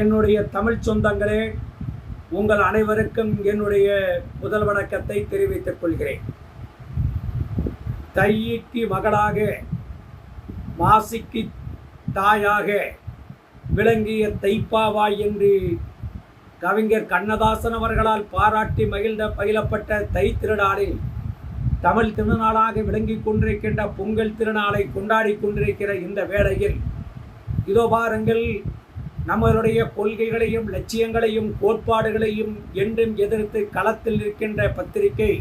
என்னுடைய தமிழ் சொந்தங்களே உங்கள் அனைவருக்கும் என்னுடைய முதல் வணக்கத்தை தெரிவித்துக் கொள்கிறேன். தையிக்கு மகளாக மாசிக்கு தாயாக விளங்கிய தைப்பாவாய் என்று கவிஞர் கண்ணதாசன் அவர்களால் பாராட்டி மகிழ்ந்த பயிலப்பட்ட தை திருநாளில் தமிழ் திருநாளாக விளங்கிக் கொண்டிருக்கின்ற பொங்கல் திருநாளை கொண்டாடி கொண்டிருக்கிற இந்த வேளையில் இதோ பாருங்கள் நம்மளுடைய கொள்கைகளையும் லட்சியங்களையும் கோட்பாடுகளையும் என்றும் எதிர்த்து களத்தில் இருக்கின்ற பத்திரிகை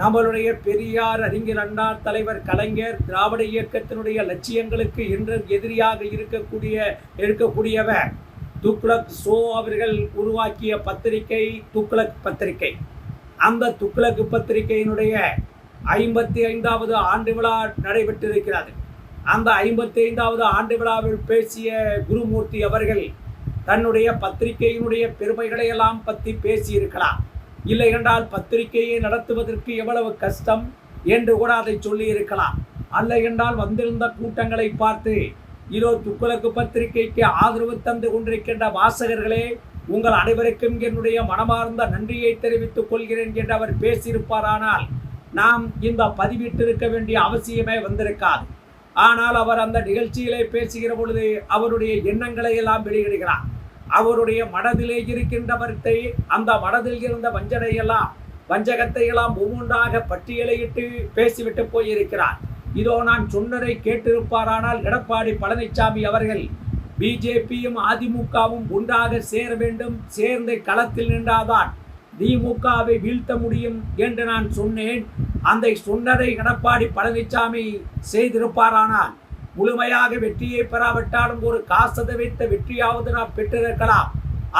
நம்மளுடைய பெரியார் அறிஞர் அண்ணா தலைவர் கலைஞர் திராவிட இயக்கத்தினுடைய லட்சியங்களுக்கு என்றும் எதிரியாக இருக்கக்கூடிய இருக்கக்கூடியவர் துக்ளக் சோ அவர்கள் உருவாக்கிய பத்திரிகை துக்ளக் பத்திரிகை. அந்த துக்ளக் பத்திரிகையினுடைய ஐம்பத்தி ஐந்தாவது ஆண்டு விழா நடைபெற்றிருக்கிறது. அந்த ஐம்பத்தைந்தாவது ஆண்டு விழாவில் பேசிய குருமூர்த்தி அவர்கள் தன்னுடைய பத்திரிகையினுடைய பெருமைகளை எல்லாம் பற்றி பேசியிருக்கலாம். இல்லை என்றால் பத்திரிகையை நடத்துவதற்கு எவ்வளவு கஷ்டம் என்று கூட அதை சொல்லியிருக்கலாம். அல்ல என்றால் வந்திருந்த கூட்டங்களை பார்த்து இதோ துக்குலக்கு பத்திரிகைக்கு ஆதரவு தந்து கொண்டிருக்கின்ற வாசகர்களே உங்கள் அனைவருக்கும் என்னுடைய மனமார்ந்த நன்றியை தெரிவித்துக் கொள்கிறேன் என்று அவர் பேசியிருப்பாரானால் நாம் இந்த பதிவிட்டிருக்க வேண்டிய அவசியமே வந்திருக்காது. ஆனால் அவர் அந்த நிகழ்ச்சியிலே பேசுகிற பொழுது அவருடைய எண்ணங்களை எல்லாம் வெளியிடுகிறார். அவருடைய மனதிலே இருக்கின்றவர்த்தை அந்த மனதில் இருந்த வஞ்சனையெல்லாம் வஞ்சகத்தை எல்லாம் ஒவ்வொன்றாக பட்டியலையிட்டு பேசிவிட்டு போயிருக்கிறார். இதோ நான் சொன்னதை கேட்டிருப்பாரானால் எடப்பாடி பழனிசாமி அவர்கள் பிஜேபியும் அதிமுகவும் ஒன்றாக சேர வேண்டும் சேர்ந்து களத்தில் நின்றாதான் திமுகவை வீழ்த்த முடியும் என்று நான் சொன்னேன். அந்த சொன்னதை எடப்பாடி பழனிசாமி செய்திருப்பாரானால் முழுமையாக வெற்றியை பெறாவிட்டாலும் ஒரு காசதை வைத்த வெற்றியாவது நான் பெற்றிருக்கலாம்.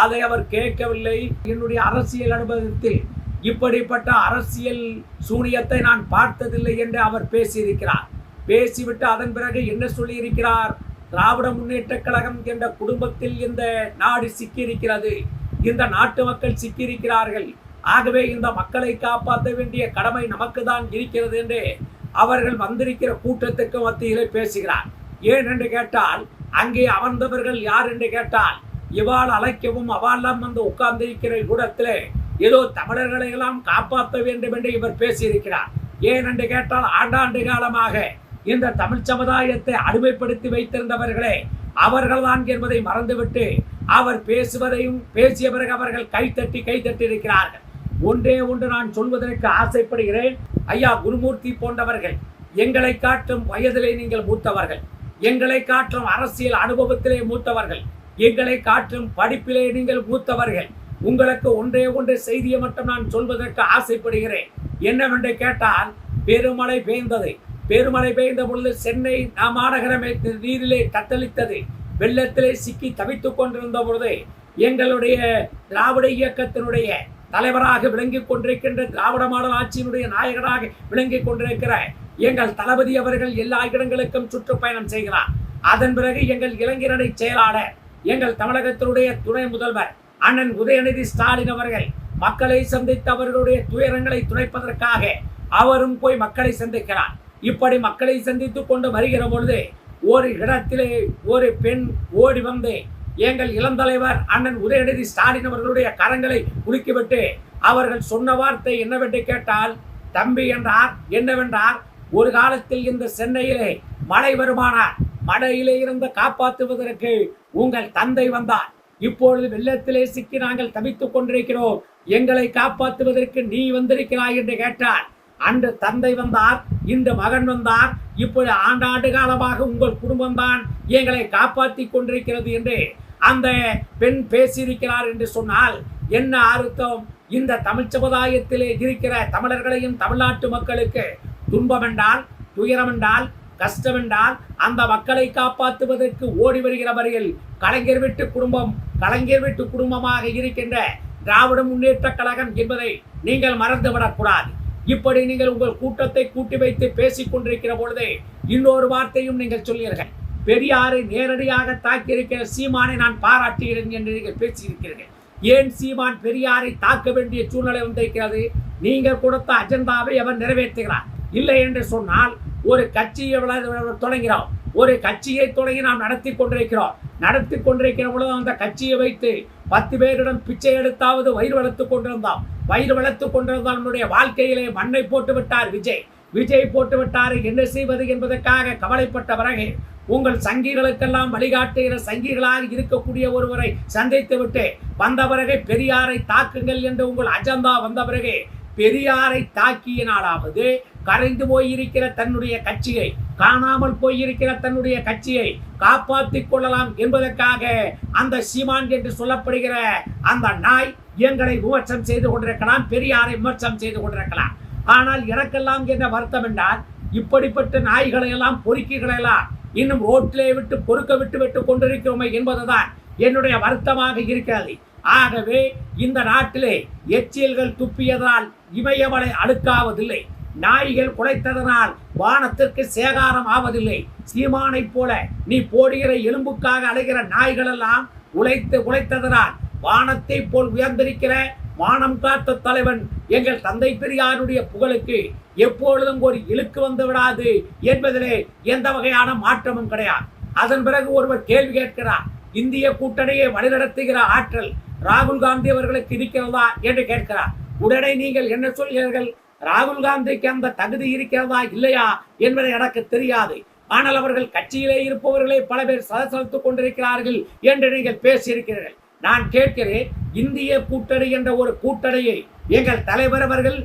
அதை அவர் கேட்கவில்லை. என்னுடைய அரசியல் அனுபவத்தில் இப்படிப்பட்ட அரசியல் சூனியத்தை நான் பார்த்ததில்லை என்று அவர் பேசியிருக்கிறார். பேசிவிட்டு அதன் பிறகு என்ன சொல்லியிருக்கிறார்? திராவிட முன்னேற்ற கழகம் என்ற குடும்பத்தில் இந்த நாடு சிக்கியிருக்கிறது. இந்த நாட்டு மக்கள் சிக்கியிருக்கிறார்கள். ஆகவே இந்த மக்களை காப்பாற்ற வேண்டிய கடமை நமக்கு தான் இருக்கிறது என்று அவர்கள் வந்திருக்கிற கூட்டத்துக்கு மத்தியிலே பேசுகிறார். ஏன் என்று கேட்டால் அங்கே அமர்ந்தவர்கள் யார் என்று கேட்டால் இவாள் அழைக்கவும் அவாளெல்லாம் வந்து உட்கார்ந்திருக்கிற கூடத்திலே ஏதோ தமிழர்களை எல்லாம் காப்பாற்ற வேண்டும் என்று இவர் பேசியிருக்கிறார். ஏன் என்று கேட்டால் ஆண்டாண்டு காலமாக இந்த தமிழ் சமுதாயத்தை அடிமைப்படுத்தி வைத்திருந்தவர்களே அவர்கள்தான் என்பதை மறந்துவிட்டு அவர் பேசுவதையும் பேசிய பிறகு அவர்கள் கைத்தட்டி கைத்தட்டி இருக்கிறார்கள். ஒன்றே ஒன்று நான் சொல்வதற்கு ஆசைப்படுகிறேன். ஐயா குருமூர்த்தி போன்றவர்கள் எங்களை காட்டும் வயதிலே நீங்கள் மூத்தவர்கள் எங்களை காட்டும் அரசியல் அனுபவத்திலே மூத்தவர்கள் எங்களை காட்டும் படிப்பிலே நீங்கள் மூத்தவர்கள். உங்களுக்கு ஒன்றே ஒன்று செய்தியை மட்டும் நான் சொல்வதற்கு ஆசைப்படுகிறேன். என்னவென்று கேட்டால் பெருமழை பெய்ந்தது பெருமழை பெய்ந்த பொழுது சென்னை மாநகரமே நீரிலே தத்தளித்தது. வெள்ளத்திலே சிக்கி தவித்துக் கொண்டிருந்த பொழுது எங்களுடைய திராவிட இயக்கத்தினுடைய தலைவராக விளங்கிக் கொண்டிருக்கின்ற திராவிட மாடல் ஆட்சியினுடைய நாயகராக விளங்கிக் கொண்டிருக்கிற எங்கள் தளபதி அவர்கள் எல்லா இடங்களுக்கும் சுற்றுப்பயணம் செய்கிறார். அதன் பிறகு எங்கள் இளைஞரணி செயலாளர் எங்கள் தமிழகத்தினுடைய துணை முதல்வர் அண்ணன் உதயநிதி ஸ்டாலின் அவர்கள் மக்களை சந்தித்து அவர்களுடைய துயரங்களை துணைப்பதற்காக அவரும் போய் மக்களை சந்திக்கிறார். இப்படி மக்களை சந்தித்துக் கொண்டு வருகிற பொழுது ஒரு இடத்திலே ஒரு பெண் ஓடி வந்து எங்கள் இளந்தலைவர் அண்ணன் உதயநிதி ஸ்டாலின் அவர்களுடைய கரங்களை குலுக்கிவிட்டு அவர்கள் சொன்ன வார்த்தை என்னவென்று கேட்டால் தம்பி என்றார் என்னவென்றார்? ஒரு காலத்தில் இந்த சென்னையிலே மழை வருமானார் மழையிலே இருந்து காப்பாற்றுவதற்கு உங்கள் தந்தை வந்தார். இப்பொழுது வெள்ளத்திலே சிக்கி நாங்கள் தவித்துக் கொண்டிருக்கிறோம். எங்களை காப்பாற்றுவதற்கு நீ வந்திருக்கிறாய் என்று கேட்டார். அன்று தந்தை வந்தார் இன்று மகன் வந்தார். இப்பொழுது ஆண்டாண்டு காலமாக உங்கள் குடும்பம்தான் எங்களை காப்பாற்றி கொண்டிருக்கிறது என்று அந்த பெண் பேசியிருக்கிறார் என்று சொன்னால் என்ன அர்த்தம்? இந்த தமிழ் சமுதாயத்திலே இருக்கிற தமிழர்களையும் தமிழ்நாட்டு மக்களுக்கு துன்பம் என்றால் துயரம் என்றால் கஷ்டம் என்றால் அந்த மக்களை காப்பாற்றுவதற்கு ஓடி வருகிறவர்கள் கலைஞர் வீட்டு குடும்பம் கலைஞர் வீட்டு குடும்பமாக இருக்கின்ற திராவிட முன்னேற்ற கழகம் என்பதை நீங்கள் மறந்துவிடக்கூடாது இப்படி நீங்கள் உங்கள் கூட்டத்தை கூட்டி வைத்து பேசிக் கொண்டிருக்கிற பொழுதே இன்னொரு வார்த்தையும் நீங்கள் சொல்லீர்கள் பெரியாரை நேரடியாக தாக்கியிருக்கிற சீமானை நான் பாராட்டுகிறேன் என்று நீங்கள் பேசியிருக்கிறீர்கள். ஏன் சீமான் பெரியாரை தாக்க வேண்டிய சூழ்நிலை வந்திருக்கிறது? நீங்கள் கொடுத்த அஜெண்டாவை அவர் நிறைவேற்றுகிறார். இல்லை என்று சொன்னால் ஒரு கட்சியை வளர- தொடங்கிறோம் ஒரு கட்சியை தொடங்கி நாம் நடத்தி கொண்டிருக்கிறோம். நடத்தி கொண்டிருக்கிற பொழுது அந்த கட்சியை வைத்து பத்து பேரிடம் பிச்சை எடுத்தாவது வயிறு வளர்த்து கொண்டிருந்தோம் வயிறு வளர்த்து கொண்டிருந்தால் நம்முடைய வாழ்க்கையிலே மண்ணை போட்டு விட்டார் விஜய். விஜய் போட்டு விட்டார் என்ன செய்வது என்பதற்காக கவலைப்பட்ட பிறகு உங்கள் சங்கிகளுக்கெல்லாம் வழிகாட்டுகிற சங்கிகளாக இருக்கக்கூடிய ஒருவரை சந்தித்து விட்டு வந்த பிறகு பெரியாரை தாக்குங்கள் என்று உங்கள் அஜந்தா வந்த பிறகு பெரியாரை தாக்கியனாலாவது கரைந்து போயிருக்கிற தன்னுடைய கட்சியை காணாமல் போயிருக்கிற தன்னுடைய கட்சியை காப்பாற்றிக் கொள்ளலாம் என்பதற்காக அந்த சீமான் என்று சொல்லப்படுகிற அந்த நாய் எங்களை விமர்சனம் செய்து கொண்டிருக்கலாம் பெரியாரை விமர்சனம் செய்து கொண்டிருக்கலாம். ஆனால் எனக்கெல்லாம் என்ற வருத்தம் என்றால் இப்படிப்பட்ட நாய்களை எல்லாம் பொறுக்கிகளை எல்லாம் இன்னும் ரோட்டிலே விட்டு பொறுக்க விட்டு விட்டு கொண்டிருக்கிறோமே என்பதுதான் என்னுடைய வருத்தமாக இருக்கிறது. ஆகவே இந்த நாட்டிலே எச்சியல்கள் துப்பியதால் இமயமலை அழுக்காவதில்லை நாய்கள் குலைத்ததனால் வானத்திற்கு சேகாரம் ஆவதில்லை. சீமானைப் போல நீ போடுகிற எலும்புக்காக அலைகிற நாய்களெல்லாம் உழைத்து உழைத்ததனால் வானத்தை போல் உயர்ந்திருக்கிற வானம் காத்த தலைவன் எங்கள் தந்தை பெரியாருடைய புகழுக்கு எப்பொழுதும் ஒரு இழுக்கு வந்து விடாது என்பதிலே எந்த வகையான மாற்றமும் கிடையாது. அதன் பிறகு ஒருவர் கேள்வி கேட்கிறார் இந்திய கூட்டணியை வழிநடத்துகிற ஆற்றல் ராகுல் காந்தி அவர்களுக்கு இருக்கிறதா? என்று கேட்கிறார். உடனே நீங்கள் என்ன சொல்கிறீர்கள்? ராகுல் காந்திக்கு அந்த தகுதி இருக்கிறதா இல்லையா என்பது எனக்கு தெரியாது. ஆனால் அவர்கள் கட்சியிலே இருப்பவர்களே பல பேர் சலசலத்துக் கொண்டிருக்கிறார்கள் என்று நீங்கள் பேசியிருக்கிறீர்கள். நான் கேட்கிறேன் இந்திய கூட்டணி என்ற ஒரு கூட்டணியை எங்கள் தலைவர் அவர்கள்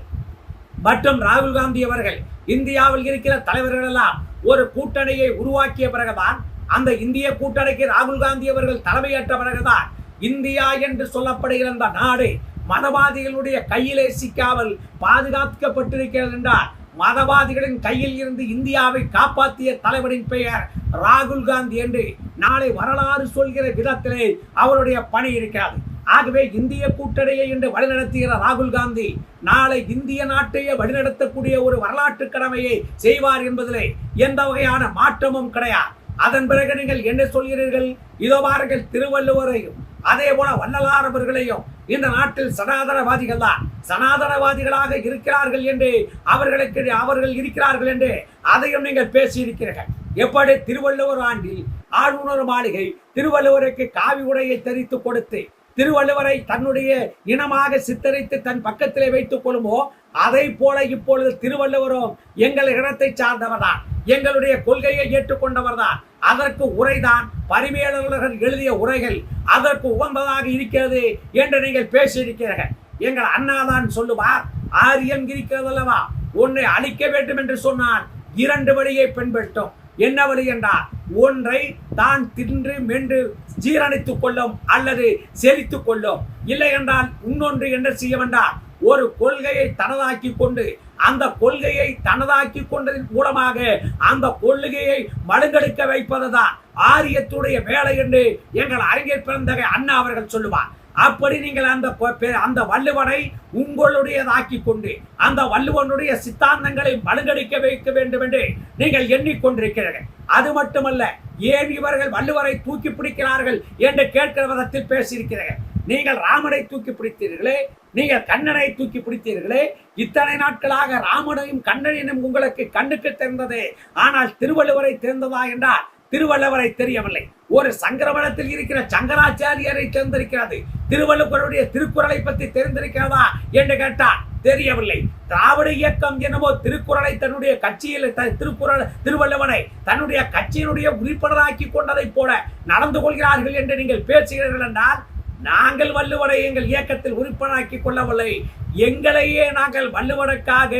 மற்றும் ராகுல் காந்தி அவர்கள் இந்தியாவில் இருக்கிற தலைவர்கள் எல்லாம் ஒரு கூட்டணியை உருவாக்கிய பிறகுதான் அந்த இந்திய கூட்டணிக்கு ராகுல் காந்தி அவர்கள் தலைமையேற்ற பிறகுதான் இந்தியா என்று சொல்லப்படுகிற அந்த நாடு மதவாதிகளுடைய கையிலே சிக்காமல் பாதுகாக்கப்பட்டிருக்கிறது என்றால் மதவாதிகளின் கையில் இருந்து இந்தியாவை காப்பாற்றிய தலைவரின் பெயர் ராகுல் காந்தி என்று நாளை வரலாறு சொல்கிற விதத்திலே அவருடைய பணி இருக்கிறது. ஆகவே இந்திய கூட்டணியை இன்று வழிநடத்துகிற ராகுல் காந்தி நாளை இந்திய நாட்டையே வழிநடத்தக்கூடிய ஒரு வரலாற்று கடமையை செய்வார் என்பதிலே எந்த வகையான மாற்றமும் கிடையாது. அதன் பிறகு நீங்கள் என்ன சொல்கிறீர்கள்? இதோ பாருங்கள் திருவள்ளுவரையும் அதே போல வள்ளலார் அவர்களையும் இந்த நாட்டில் சனாதனவாதிகள் தான் சனாதனவாதிகளாக இருக்கிறார்கள் என்று அவர்களுக்கு அவர்கள் இருக்கிறார்கள் என்று அதையும் நீங்கள் பேசியிருக்கிறீர்கள். எப்படி? திருவள்ளுவர் ஆண்டில் ஆளுநர் மாளிகை திருவள்ளுவருக்கு காவி உடையை தெரித்து கொடுத்து திருவள்ளுவரை தன்னுடைய இனமாக சித்தரித்து தன் பக்கத்திலே வைத்துக் கொள்ளுமோ? அதை போல இப்பொழுது திருவள்ளுவரும் எங்கள் இனத்தை சார்ந்தவர்தான். எங்களுடைய கொள்கையை ஏற்றுக்கொண்டவர்தான். அதற்கு உரைதான் பரிமையாளர்கள் எழுதிய உரைகள். அதற்கு உகந்ததாக இருக்கிறது என்று நீங்கள் பேசியிருக்கிறீர்கள். எங்கள் அண்ணாதான் சொல்லுவார் ஆரியம் இருக்கிறது அல்லவா? அழிக்க வேண்டும் என்று சொன்னால் இரண்டு வழியை பின்பற்றும். என்ன வழி என்றால் ஒன்றை தான் தின்று மென்று ஜீரணித்துக் கொள்ளும் அல்லது செழித்துக் கொள்ளும். இல்லை என்றால் இன்னொன்று என்ன செய்ய வேண்டாம்? ஒரு கொள்கையை தனதாக்கி கொண்டு அந்த கொள்கையை தனதாக்கி கொண்டதன் மூலமாக அந்த கொள்கையை மழுங்கெடுக்க வைப்பதுதான் ஆரியத்துடைய வேலை என்று எங்கள் அறிஞர் பிறந்தகை அண்ணா அவர்கள் சொல்லுவார். அப்படி நீங்கள் அந்த பெ- அந்த வள்ளுவனை உங்களுடையதாக்கி கொண்டு அந்த வள்ளுவனுடைய சித்தாந்தங்களை மழுங்கடிக்க வைக்க வேண்டும் என்று நீங்கள் எண்ணிக்கொண்டிருக்கிறீர்கள். அது மட்டுமல்ல ஏன் இவர்கள் வள்ளுவரை தூக்கி பிடிக்கிறார்கள் என்று கேட்கிற விதத்தில் பேசியிருக்கிறீர்கள். நீங்கள் ராமனை தூக்கி பிடித்தீர்களே நீங்கள் கண்ணனை தூக்கி பிடித்தீர்களே இத்தனை நாட்களாக ராமனையும் கண்ணனையும் உங்களுக்கு கண்ணுக்கு தெரிந்தது. ஆனால் திருவள்ளுவரை தெரிந்ததா என்றால் திருவள்ளுவரை தெரியவில்லை. ஒரு சங்கரவனத்தில் இருக்கிற சங்கராச்சாரியரை தெரிந்திருக்கிறது. திருவள்ளுவருடைய திருக்குறளை பற்றி தெரிந்திருக்கிறதா என்று கேட்டால் தெரியவில்லை. திராவிட இயக்கம் என்னவோ திருக்குறளை தன்னுடைய கட்சியில் த- திருக்குறள் திருவள்ளுவனை தன்னுடைய கட்சியினுடைய உறுப்பினராக்கி கொண்டதைப் போல நடந்து கொள்கிறார்கள் என்று நீங்கள் பேசுகிறீர்கள் என்றால் நாங்கள் வள்ளுவனை எங்கள் இயக்கத்தில் உறுப்பினராக்கி கொள்ளவில்லை. எங்களையே நாங்கள் வள்ளுவனுக்காக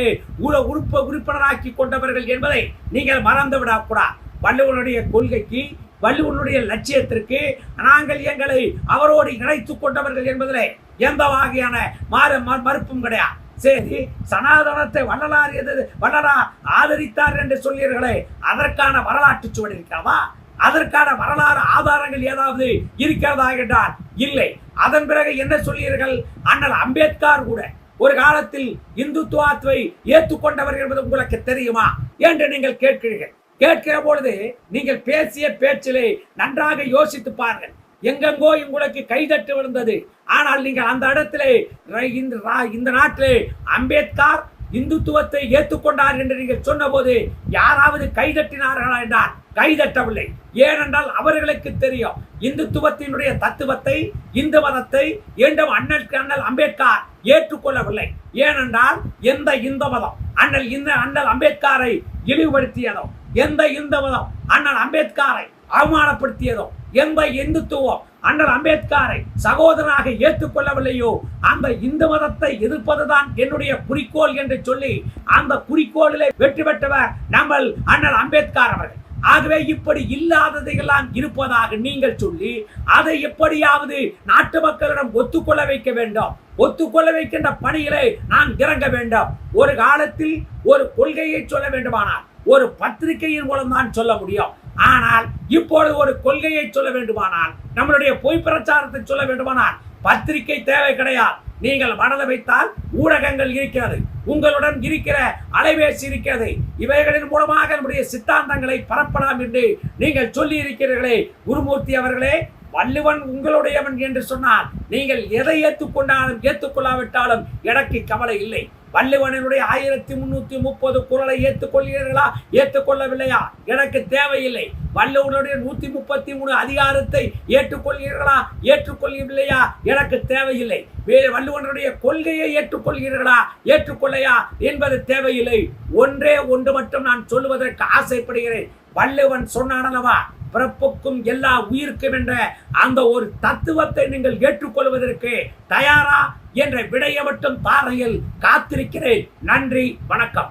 உல உறுப்ப உறுப்பினராக்கி கொண்டவர்கள் என்பதை நீங்கள் மறந்து விடக்கூடாது வள்ளுவனுடைய கொள்கைக்கு வள்ளுவனுடைய லட்சியத்திற்கு நாங்கள் எங்களை அவரோடு இணைத்து கொண்டவர்கள் என்பதில் எந்த வகையான மாறு மறுப்பும் கிடையாது. சரி சனாதனத்தை வள்ளலார் எது வள்ளலா ஆதரித்தார் என்று சொல்லீர்களே அதற்கான வரலாற்று சுவடு இருக்கிறதா அதற்கான வரலாறு ஆதாரங்கள் ஏதாவது இருக்கிறதா என்றால் இல்லை. அதன் பிறகு என்ன சொல்லீர்கள் அண்ணல் அம்பேத்கர் கூட ஒரு காலத்தில் இந்துத்துவத்தை ஏற்றுக்கொண்டவர் என்பது உங்களுக்கு தெரியுமா என்று நீங்கள் கேட்கிறீர்கள். கேட்கிற பொழுது நீங்கள் பேசிய பேச்சிலே நன்றாக யோசித்து பாருங்கள். எங்கெங்கோ உங்களுக்கு கைதட்டு விழுந்தது. ஆனால் நீங்கள் அந்த இடத்திலே இந்த ரா- இந்த நாட்டிலே அம்பேத்கர் இந்துத்துவத்தை ஏற்றுக்கொண்டார் என்று நீங்கள் சொன்னபோது யாராவது கைதட்டினார்களா என்றார் கைதட்டவில்லை. ஏனென்றால் அவர்களுக்கு தெரியும் இந்துத்துவத்தினுடைய தத்துவத்தை இந்து மதத்தை என்றும் அண்ணல் அண்ணல் அம்பேத்கர் ஏற்றுக்கொள்ளவில்லை. ஏனென்றால் எந்த இந்து மதம் அண்ணல் இந்த அண்ணல் அம்பேத்கரை இழிவுபடுத்தியதோ எந்த இந்து மதம் அண்ணல் அம்பேத்கரை அவமானப்படுத்தியதோ எந்த இந்துத்துவம் அண்ணல் அம்பேத்கரை சகோதரனாக ஏற்றுக்கொள்ளவில்லையோ? அந்த இந்து மதத்தை எதிர்ப்பதுதான் என்னுடைய குறிக்கோள் என்று சொல்லி அந்த குறிக்கோளிலே வெற்றி பெற்றவர் நம்ம அண்ணல் அம்பேத்கர் அவர்கள். ஆகவே இப்படி இல்லாததையெல்லாம் இருப்பதாக நீங்கள் சொல்லி அதை எப்படியாவது நாட்டு மக்களிடம் ஒத்துக்கொள்ள வைக்க வேண்டும். ஒத்துக்கொள்ள வைக்கின்ற பணிகளை நான் இறங்க வேண்டும். ஒரு காலத்தில் ஒரு கொள்கையை சொல்ல வேண்டுமானால் ஒரு பத்திரிகையின் மூலம் தான் சொல்ல முடியும். ஆனால் இப்பொழுது ஒரு கொள்கையை சொல்ல வேண்டுமானால் நம்மளுடைய பொய் பிரச்சாரத்தை சொல்ல வேண்டுமானால் பத்திரிகை தேவை கிடையாது. நீங்கள் மனதை வைத்தால் ஊடகங்கள் இருக்கிறது உங்களுடன் இருக்கிற அலைபேசி இருக்கிறது இவைகளின் மூலமாக நம்முடைய சித்தாந்தங்களை பரப்பலாம் என்று நீங்கள் சொல்லி இருக்கிறீர்களே குருமூர்த்தி அவர்களே வள்ளுவன் உங்களுடையவன் என்று சொன்னால் நீங்கள் எதை ஏற்றுக்கொண்டாலும் ஏற்றுக்கொள்ளாவிட்டாலும் எனக்கு கவலை இல்லை. வள்ளுவனுடைய ஆயிரத்தி முன்னூத்தி முப்பது குரலை ஏற்றுக்கொள்கிறீர்களா? ஏற்றுக்கொள்ளவில்லையா? எனக்கு தேவையில்லை. வள்ளுவனுடைய நூத்தி முப்பத்தி மூணு அதிகாரத்தை ஏற்றுக்கொள்கிறீர்களா? ஏற்றுக்கொள்ளவில்லையா? எனக்கு தேவையில்லை. வேறு வள்ளுவனுடைய கொள்கையை ஏற்றுக்கொள்கிறீர்களா? ஏற்றுக்கொள்ளையா? என்பது தேவையில்லை. ஒன்றே ஒன்று மட்டும் நான் சொல்லுவதற்கு ஆசைப்படுகிறேன். வள்ளுவன் சொன்னானல்லவா? பிறப்புக்கும் எல்லா உயிருக்கும் என்ற அந்த ஒரு தத்துவத்தை நீங்கள் ஏற்றுக்கொள்வதற்கு தயாரா என்ற விடையை மட்டும் காத்திருக்கிறேன். நன்றி வணக்கம்.